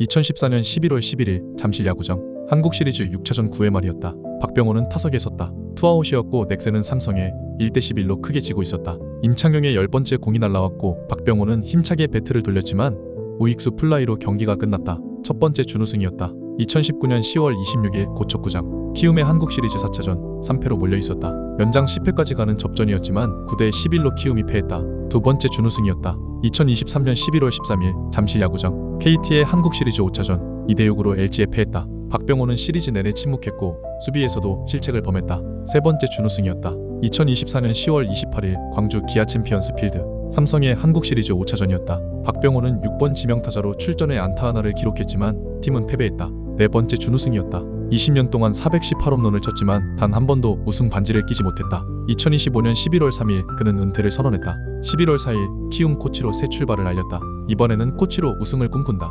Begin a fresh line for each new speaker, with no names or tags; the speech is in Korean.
2014년 11월 11일 잠실 야구장 한국 시리즈 6차전 9회 말이었다. 박병호는 타석에 섰다. 투아웃이었고 넥센은 삼성에 1대 11로 크게 지고 있었다. 임창용의 열 번째 공이 날라왔고 박병호는 힘차게 배트를 돌렸지만 우익수 플라이로 경기가 끝났다. 첫 번째 준우승이었다. 2019년 10월 26일 고척구장 키움의 한국 시리즈 4차전 3패로 몰려 있었다. 연장 10회까지 가는 접전이었지만 9대 11로 키움이 패했다. 두 번째 준우승이었다. 2023년 11월 13일 잠실 야구장 KT의 한국 시리즈 5차전 2대 6으로 LG에 패했다. 박병호는 시리즈 내내 침묵했고 수비에서도 실책을 범했다. 세 번째 준우승이었다. 2024년 10월 28일 광주 기아 챔피언스 필드 삼성의 한국 시리즈 5차전이었다. 박병호는 6번 지명타자로 출전에 안타 하나를 기록했지만 팀은 패배했다. 네 번째 준우승이었다. 20년 동안 418홈런을 쳤지만 단 한 번도 우승 반지를 끼지 못했다. 2025년 11월 3일 그는 은퇴를 선언했다. 11월 4일 키움 코치로 새 출발을 알렸다. 이번에는 코치로 우승을 꿈꾼다.